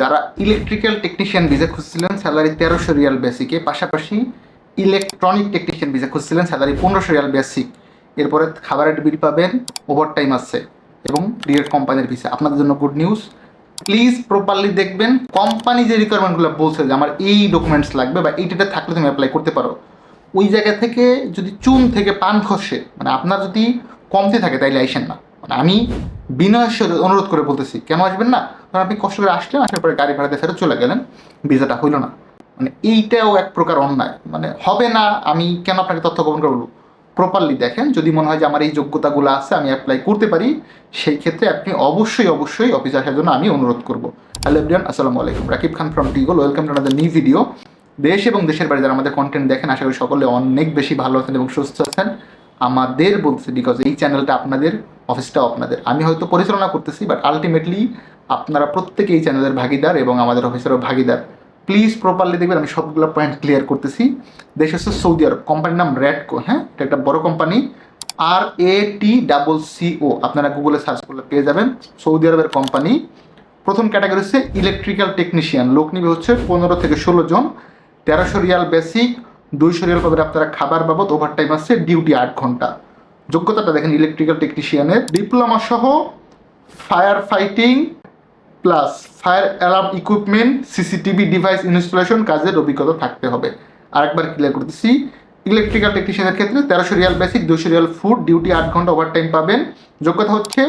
যারা electrical technician visa খুঁজছিলেন salary তেরোশো রিয়াল বেসিকে পাশাপাশি ইলেকট্রনিক টেকনিশিয়ান ভিসা খুঁজছিলেন স্যালারি পনেরোশো রিয়াল বেসিক এরপরে খাবারের বিল পাবেন ওভার টাইম আছে এবং ডিরেক্ট কোম্পানির ভিসা আপনাদের জন্য গুড নিউজ প্লিজ প্রপারলি দেখবেন কোম্পানি যে রিকোয়ারমেন্টগুলো বলছে যে আমার এই ডকুমেন্টস লাগবে বা এইটাতে থাকলে তুমি অ্যাপ্লাই করতে পারো। ওই জায়গা থেকে যদি চুন থেকে পান খসে মানে আপনার যদি কমতে থাকে, তাইলে আইসেন না। মানে আমি বিনয়ের সাথে অনুরোধ করে বলতেছি, কেন আসবেন না? আপনি কষ্ট করে আসলেন, আসার পরে গাড়ি ভাড়াতে ফেরত চলে গেলেন, ভিসাটা হইল না। মানে এইটাও এক প্রকার অন্যায়। মানে হবে না, আমি কেন আপনাকে তথ্য গোপন করব? প্রপারলি দেখেন, যদি মনে হয় যে আমার এই যোগ্যতাগুলো আছে, আমি অ্যাপ্লাই করতে পারি, সেই ক্ষেত্রে আপনি অবশ্যই অবশ্যই অফিসে আসার জন্য আমি অনুরোধ করব। হ্যালো এভরিয়ান আসসালামু আলাইকুম। Rakib Khan from টিগল welcome to another new video দেশ এবং দেশের বাইরে যারা আমাদের কন্টেন্ট দেখেন, আশা করি সকলে অনেক বেশি ভালো আছেন এবং সুস্থ আছেন। আমাদের বলছে বিকজ এই চ্যানেলটা আপনাদের অফিসটাও আপনাদের। আমি হয়তো পরিচালনা করতেছি বাট আলটিমেটলি আপনারা প্রত্যেকে এই চ্যানেলের ভাগিদার এবং আমাদের অফিসেরও ভাগিদার। প্লিজ প্রপারলি দেখবেন, আমি সবগুলো পয়েন্ট ক্লিয়ার করতেছি। দেশ হচ্ছে সৌদি আরব। কোম্পানির নাম র্যাডকো হ্যাঁ? এটা একটা বড় company R A T double C O আপনারা গুগলে সার্চ করলে পেয়ে যাবেন। সৌদি আরবের কোম্পানি প্রথম ক্যাটাগরি হচ্ছে ইলেকট্রিক্যাল টেকনিশিয়ান লোক নিবে হচ্ছে পনেরো থেকে ষোলো জন। তেরোশো রিয়াল বেসিক দুইশো রিয়াল পাবেন আপনারা খাবার বাবদ ওভার টাইম আছে ডিউটি আট ঘণ্টা। যোগ্যতাটা দেখেন ইলেকট্রিক্যাল টেকনিশিয়ানের ডিপ্লোমা সহ fire fighting plus fire alarm equipment, CCTV device installation কাজের অভিজ্ঞতা থাকতে হবে। আরেকবার ক্লিয়ার করতেছি। ইলেকট্রিক্যাল টেকনিশিয়ানের ক্ষেত্রে তেরোশো রিয়াল বেসিক দুশো রিয়াল ফুড ডিউটি আট ঘণ্টা ওভার টাইম পাবেন। যোগ্যতা হচ্ছে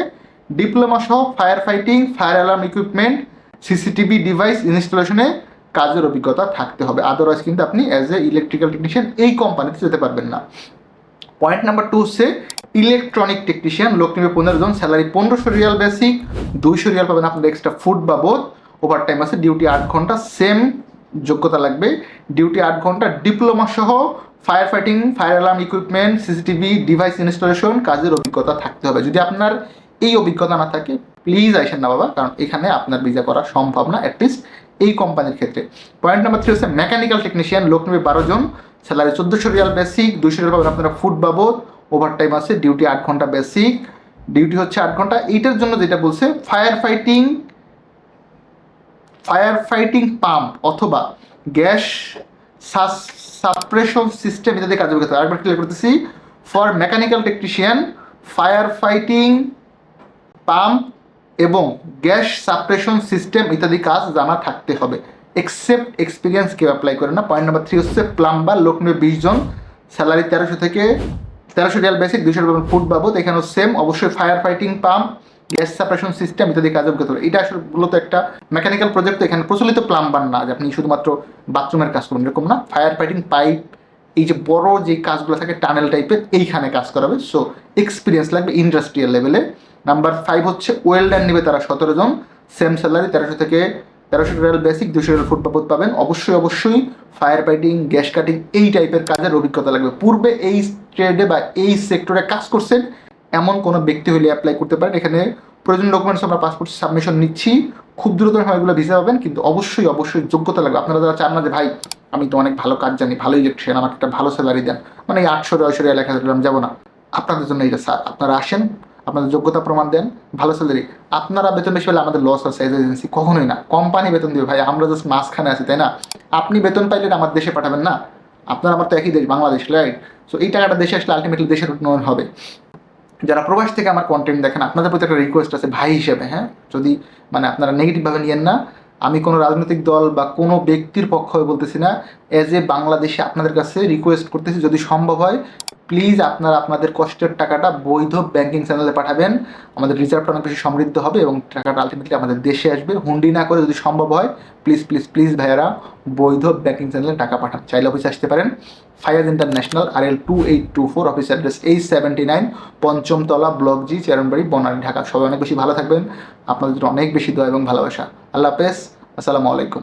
ডিপ্লোমা সহ fire fighting, fire alarm equipment, CCTV device ইনস্টলেশনে কাজের অভিজ্ঞতা থাকতে হবে। আদারওয়াইজ কিন্তু আপনি অ্যাজ এ ইলেকট্রিক্যাল টেকনিশিয়ান এই কোম্পানিতে যেতে পারবেন না। পয়েন্ট নাম্বার টু হচ্ছে ইলেকট্রনিক টেকনিশিয়ান লোক নেবে পনেরো জন স্যালারি পনেরোশো রিয়াল বেসিক দুইশো রিয়াল পাবেন আপনার এক্সট্রা ফুড বাবদ ওভার টাইম আছে ডিউটি আট ঘণ্টা সেম যোগ্যতা লাগবে ডিউটি আট ঘণ্টা ডিপ্লোমা সহ fire fighting fire alarm equipment CCTV device installation কাজের অভিজ্ঞতা থাকতে হবে। যদি আপনার এই অভিজ্ঞতা না থাকে প্লিজ আইসেন না বাবা, কারণ এখানে আপনার ভিসা করা সম্ভব না অ্যাটলিস্ট এই কোম্পানির ক্ষেত্রে। পয়েন্ট নাম্বার থ্রি হচ্ছে মেকানিক্যাল টেকনিশিয়ান লোক নেবে বারো জন স্যালারি চোদ্দোশো রিয়াল বেসিক, দুইশো রিয়াল পাবেন আপনারা ফুড বাবদ ওভার টাইম আছে, ডিউটি আট ঘণ্টা বেসিক। ডিউটি হচ্ছে আট ঘণ্টা এইটার জন্য যেটা বলছে, fire fighting fire fighting pump অথবা গ্যাস সাপ্রেশন সিস্টেম ইত্যাদি কাজে করতে আরেকবার ক্লিয়ার করতেছি for mechanical technician fire fighting pump এবং গ্যাস সাপ্রেশন সিস্টেম ইত্যাদি কাজ জানা থাকতে হবে। এক্সেপ্ট এক্সপিরিয়েন্স কেউ অ্যাপ্লাই করে না। পয়েন্ট নাম্বার থ্রি হচ্ছে প্লাম্বার লোক নেবে বিশ জন স্যালারি তেরোশো থেকে তেরোশো রিয়াল বেসিক দুশো টাকা ফুড বাবদ। এখানেও সেম অবশ্যই fire fighting pump gas separation system ইত্যাদি কাজ করতে হবে এটা আসলে মূলত একটা মেকানিক্যাল প্রজেক্ট এখানে প্রচলিত প্লাম্বার না, যে আপনি শুধুমাত্র বাথরুমের কাজ করবেন, এরকম না। ফায়ার ফাইটিং পাইপ এই যে বড় যে কাজগুলো থাকে টানেল টাইপের এইখানে কাজ করাবে সো এক্সপিরিয়েন্স লাগবে ইন্ডাস্ট্রিয়াল লেভেলে নাম্বার ফাইভ হচ্ছে ওয়েল্ডার নেবে তারা সতেরো জন সেম স্যালারি তেরোশো থেকে তেরোশো রিয়াল বেসিক দুশো রিয়াল ফুড বাবদ পাবেন। অবশ্যই অবশ্যই ফায়ার ফাইটিং গ্যাস কাটিং এই টাইপের কাজের অভিজ্ঞতা লাগবে। পূর্বে এই ট্রেডে বা এই সেক্টরে কাজ করছেন, এমন কোনো ব্যক্তি হলে অ্যাপ্লাই করতে পারেন। এখানে প্রয়োজন ডকুমেন্টস আমরা পাসপোর্ট সাবমিশন নিচ্ছি। খুব দ্রুত এগুলো ভিসা পাবেন, কিন্তু অবশ্যই অবশ্যই যোগ্যতা লাগবে। আপনারা যারা চান না যে, ভাই, আমি তো অনেক ভালো কাজ জানি, ভালো ইলেকট্রিশিয়ান আমাকে একটা ভালো স্যালারি দেন। মানে এই আটশো, নয়শো, এক হাজার আমি যাব না। আপনাদের জন্য এটা স্যার আপনারা আসেন আপনাদের যোগ্যতা প্রমাণ দেন, ভালো স্যালারি আপনারা বেতন বেশি পেলে আমাদের লস আছে এজ এজেন্সি কখনোই না। কোম্পানি বেতন দেবে, ভাই, আমরা জাস্ট মাঝখানে আছি, তাই না? আপনি বেতন পাইলে আমার দেশে পাঠাবেন না। আপনার আমার তো একই দেশ, বাংলাদেশ রাইট সো এই টাকাটা দেশে আসলে আলটিমেটলি দেশের উন্নয়ন হবে। যারা প্রবাস থেকে আমার কন্টেন্ট দেখেন, আপনাদের প্রতি একটা রিকোয়েস্ট আছে, ভাই হিসেবে হ্যাঁ? যদি মানে আপনারা নেগেটিভভাবে নিয়েন না, আমি কোনো রাজনৈতিক দল বা কোনো ব্যক্তির পক্ষ হয়ে বলতেছি না এজ এ বাংলাদেশে আপনাদের কাছে রিকোয়েস্ট করতেছি, যদি সম্ভব হয় প্লিজ আপনারা আপনাদের কষ্টের টাকাটা বৈধ ব্যাংকিং চ্যানেলে পাঠাবেন। আমাদের রিজার্ভটা অনেক বেশি সমৃদ্ধ হবে এবং টাকাটা আলটিমেটলি আমাদের দেশে আসবে। হুন্ডি না করে যদি সম্ভব হয় প্লিজ প্লিজ প্লিজ ভাইয়ারা বৈধ ব্যাংকিং চ্যানেলে টাকা পাঠান। চাইলে অফিসে আসতে পারেন। Fayaz international R L two eight two four office address eight seventy nine পঞ্চমতলা block G Chairmanbari Banani, Dhaka. সবাই অনেক বেশি ভালো থাকবেন। আপনাদের অনেক বেশি দোয়া এবং ভালোবাসা। আল্লাহ হাফেজ। আসসালামু আলাইকুম।